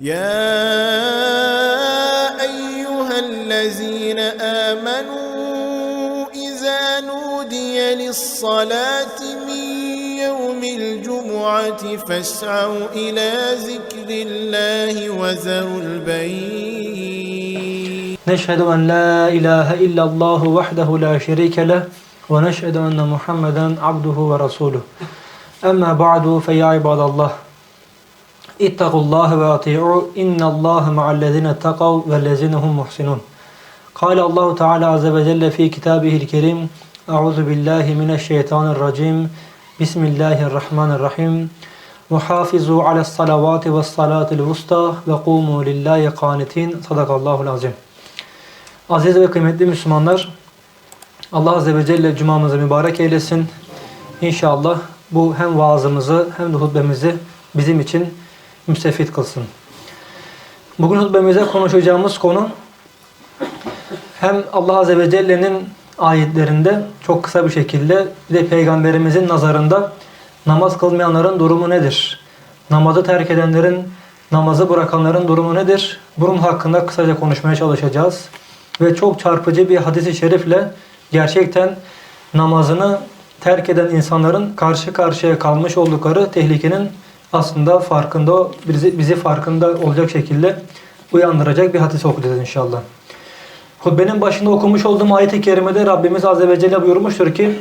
يا أيها الذين آمنوا إذا نودي للصلاة من يوم الجمعة فاسعوا إلى ذكر الله وذروا البيع نشهد أن لا إله إلا الله وحده لا شريك له ونشهد أن محمدا عبده ورسوله. أما بعد فيا عباد الله İttakullahi ve ati'u innallâhe ma'allezine takav ve lezinehum muhsinun. Kale Allahu Teala Azze ve Celle fi kitabihil kerim Euzu billahi mineşşeytanirracim Bismillahirrahmanirrahim Muhafizu ala salavati ve salatil vusta ve kumu lillahi kanitin Sadakallahul azim Aziz ve kıymetli Müslümanlar Allah Azze ve Celle cumamızı mübarek eylesin. İnşallah bu hem vaazımızı hem de hutbemizi bizim için müstefit kılsın. Bugün hutbemize konuşacağımız konu hem Allah Azze ve Celle'nin ayetlerinde çok kısa bir şekilde bir de Peygamberimizin nazarında namaz kılmayanların durumu nedir? Namazı terk edenlerin, namazı bırakanların durumu nedir? Bunun hakkında kısaca konuşmaya çalışacağız. Ve çok çarpıcı bir hadis-i şerifle gerçekten namazını terk eden insanların karşı karşıya kalmış oldukları tehlikenin aslında farkında bizi, bizi farkında olacak şekilde uyandıracak bir hadis okuyacağız inşallah. Hutbenin başında okumuş olduğum ayet-i kerimede Rabbimiz Azze ve Celle buyurmuştur ki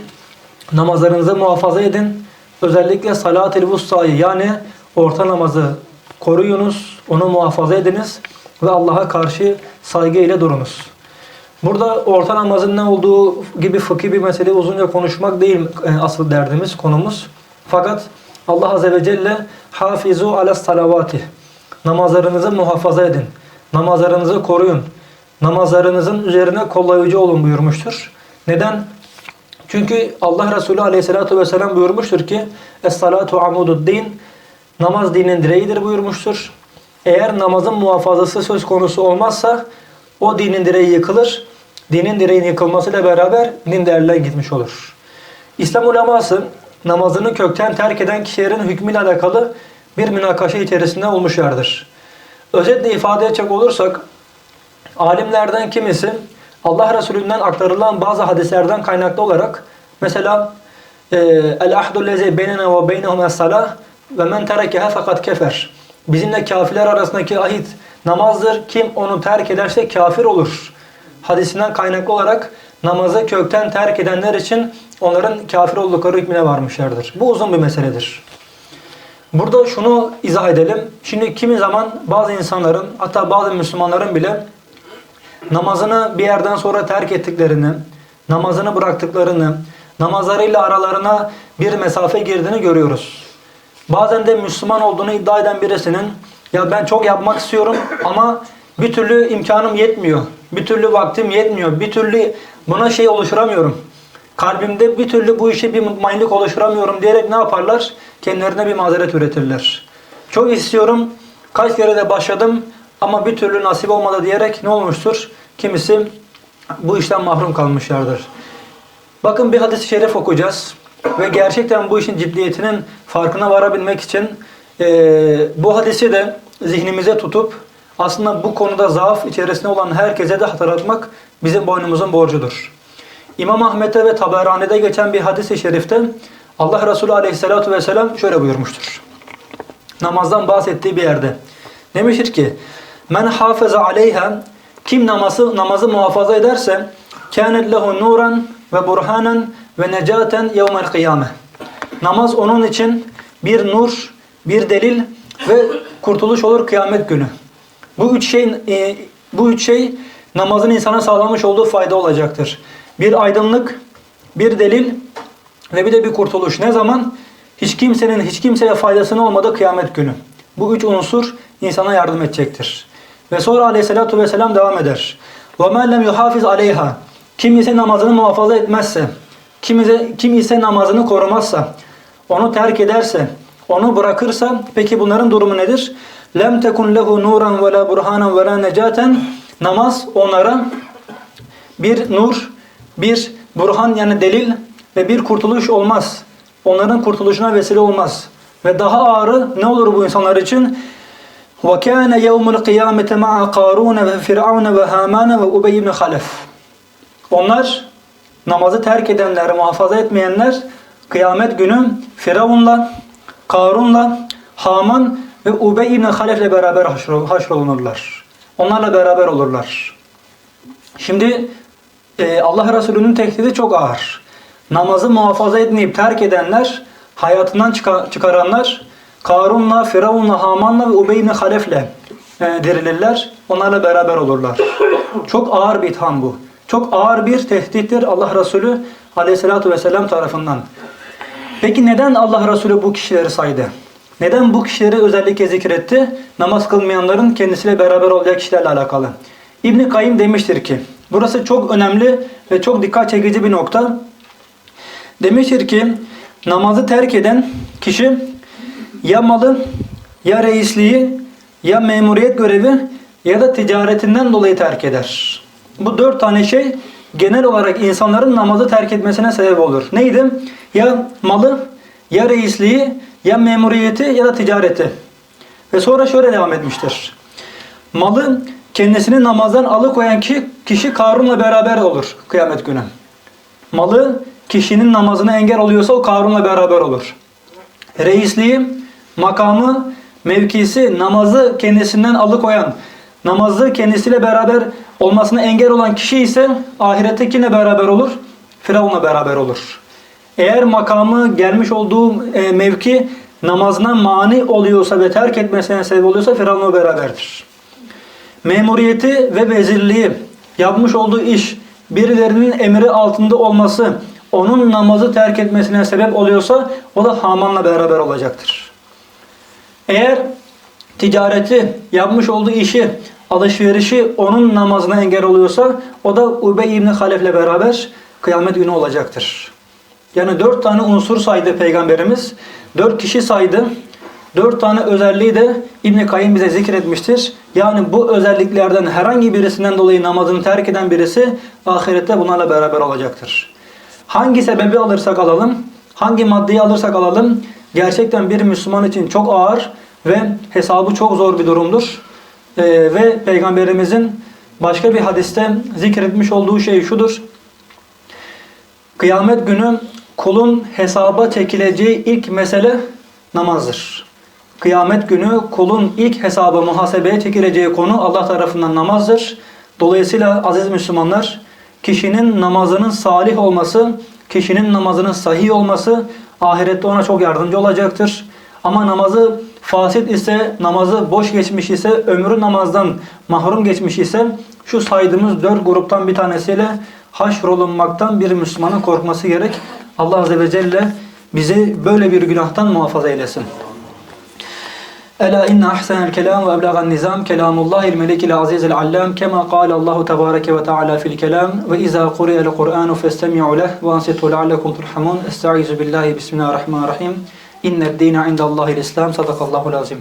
namazlarınızı muhafaza edin. Özellikle salat-ı vustayı yani orta namazı koruyunuz, onu muhafaza ediniz ve Allah'a karşı saygı ile durunuz. Burada orta namazın ne olduğu gibi fıkhi bir mesele uzunca konuşmak değil e, asıl derdimiz, konumuz. Fakat Allah Azze ve Celle hafizu ala salavati namazlarınızı muhafaza edin. Namazlarınızı koruyun. Namazlarınızın üzerine kollayıcı olun buyurmuştur. Neden? Çünkü Allah Resulü Aleyhisselatü Vesselam buyurmuştur ki Es-salatu amudud din Namaz dinin direğidir buyurmuştur. Eğer namazın muhafazası söz konusu olmazsa o dinin direği yıkılır. Dinin direğinin yıkılmasıyla beraber din de gitmiş olur. İslam uleması namazını kökten terk eden kişilerin hükmüyle alakalı bir münakaşa içerisinde olmuşlardır. Özetle ifade edecek olursak alimlerden kimisi Allah Resulü'nden aktarılan bazı hadislerden kaynaklı olarak mesela e, el ahdu lezi beynena ve beynehum es-salah ve men terekeha fakat kefer. Bizimle kafirler arasındaki ahit namazdır. Kim onu terk ederse kafir olur. Hadisinden kaynaklı olarak namazı kökten terk edenler için onların kafir oldukları hükmüne varmışlardır. Bu uzun bir meseledir. Burada şunu izah edelim. Şimdi kimi zaman bazı insanların hatta bazı Müslümanların bile namazını bir yerden sonra terk ettiklerini, namazını bıraktıklarını, namazlarıyla aralarına bir mesafe girdiğini görüyoruz. Bazen de Müslüman olduğunu iddia eden birisinin ya ben çok yapmak istiyorum ama bir türlü imkanım yetmiyor. Bir türlü vaktim yetmiyor. Bir türlü buna şey oluşturamıyorum. Kalbimde bir türlü bu işe bir mutmainlik oluşturamıyorum diyerek ne yaparlar? Kendilerine bir mazeret üretirler. Çok istiyorum. Kaç kere de başladım ama bir türlü nasip olmadı diyerek ne olmuştur? Kimisi bu işten mahrum kalmışlardır. Bakın bir hadis-i şerif okuyacağız. Ve gerçekten bu işin ciddiyetinin farkına varabilmek için e, bu hadisi de zihnimize tutup aslında bu konuda zaaf içerisinde olan herkese de hatırlatmak bizim boynumuzun borcudur. İmam Ahmet'e ve Taberani'de geçen bir hadis-i şerifte Allah Resulü Aleyhisselatü Vesselam şöyle buyurmuştur. Namazdan bahsettiği bir yerde. Demiştir ki Men hafıza aleyha kim namazı, namazı muhafaza ederse kânet lehu nuran ve burhanen ve necaten yevmel kıyame. Namaz onun için bir nur, bir delil ve kurtuluş olur kıyamet günü. Bu üç şey bu üç şey namazın insana sağlamış olduğu fayda olacaktır. Bir aydınlık, bir delil ve bir de bir kurtuluş. Ne zaman? Hiç kimsenin hiç kimseye faydasının olmadığı kıyamet günü. Bu üç unsur insana yardım edecektir. Ve sonra aleyhissalatu vesselam devam eder. وَمَا لَمْ يُحَافِظْ عَلَيْهَا Kim ise namazını muhafaza etmezse, kim ise, kim ise namazını korumazsa, onu terk ederse, onu bırakırsa, peki bunların durumu nedir? لَمْ تَكُنْ لَهُ نُورًا وَلَا بُرْحَانًا وَلَا نَجَاتًا Namaz onlara bir nur, bir burhan yani delil ve bir kurtuluş olmaz. Onların kurtuluşuna vesile olmaz. Ve daha ağırı ne olur bu insanlar için? وَكَانَ يَوْمُ الْقِيَامَةِ مَعَ قَارُونَ وَفِرْعَوْنَ وَهَامَانَ وَاُبَيِّ بْنِ خَلَفٍ Onlar namazı terk edenler, muhafaza etmeyenler kıyamet günü Firavun'la, Karun'la, Haman ve Ubey ibn Halef ile beraber haşr- haşrolunurlar. Onlarla beraber olurlar. Şimdi e, Allah Resulü'nün tehdidi çok ağır. Namazı muhafaza etmeyip terk edenler, hayatından çıka- çıkaranlar Karun'la, Firavun'la, Haman'la ve Ubey ibn Halef'le e, dirilirler. Onlarla beraber olurlar. Çok ağır bir itham bu. Çok ağır bir tehdittir Allah Resulü aleyhissalatu vesselam tarafından. Peki neden Allah Resulü bu kişileri saydı? Neden bu kişileri özellikle zikretti? Namaz kılmayanların kendisiyle beraber olacak kişilerle alakalı. İbn Kayyim demiştir ki, burası çok önemli ve çok dikkat çekici bir nokta. Demiştir ki, namazı terk eden kişi ya malı, ya reisliği, ya memuriyet görevi ya da ticaretinden dolayı terk eder. Bu dört tane şey genel olarak insanların namazı terk etmesine sebep olur. Neydi? Ya malı, ya reisliği, ya memuriyeti ya da ticareti. Ve sonra şöyle devam etmiştir. Malı kendisini namazdan alıkoyan ki kişi Karun'la beraber olur kıyamet günü. Malı kişinin namazına engel oluyorsa o Karun'la beraber olur. Reisliği, makamı, mevkisi, namazı kendisinden alıkoyan, namazı kendisiyle beraber olmasına engel olan kişi ise ahirette kimle beraber olur? Firavun'la beraber olur. Eğer makamı gelmiş olduğu e, mevki namazına mani oluyorsa ve terk etmesine sebep oluyorsa Firavun'la beraberdir. Memuriyeti ve vezirliği, yapmış olduğu iş, birilerinin emri altında olması, onun namazı terk etmesine sebep oluyorsa o da Haman'la beraber olacaktır. Eğer ticareti, yapmış olduğu işi, alışverişi onun namazına engel oluyorsa o da Ubey İbni Halef'le beraber kıyamet günü olacaktır. Yani dört tane unsur saydı Peygamberimiz. Dört kişi saydı. Dört tane özelliği de İbn-i Kayyım bize zikretmiştir. Yani bu özelliklerden herhangi birisinden dolayı namazını terk eden birisi ahirette bunlarla beraber olacaktır. Hangi sebebi alırsak alalım, hangi maddeyi alırsak alalım, gerçekten bir Müslüman için çok ağır ve hesabı çok zor bir durumdur. Ee, ve Peygamberimizin başka bir hadiste zikretmiş olduğu şey şudur. Kıyamet günü kulun hesaba çekileceği ilk mesele namazdır. Kıyamet günü kulun ilk hesaba muhasebeye çekileceği konu Allah tarafından namazdır. Dolayısıyla aziz Müslümanlar kişinin namazının salih olması, kişinin namazının sahih olması ahirette ona çok yardımcı olacaktır. Ama namazı fasit ise, namazı boş geçmiş ise, ömrü namazdan mahrum geçmiş ise şu saydığımız dört gruptan bir tanesiyle haşrolunmaktan bir Müslümanın korkması gerek. Allah Azze ve Celle bizi böyle bir günahtan muhafaza eylesin. Ela inne ahsenel kelam ve eblagan nizam kelamullahil melikil azizil allam kema kâle Allahu tebareke ve teala fil kelam ve izâ kuriyel Kur'anu festemi'u leh ve ansitu leallekum turhamun. Estaizu billahi bismillahirrahmanirrahim. İnned dîne indallahil islam sadakallahul azim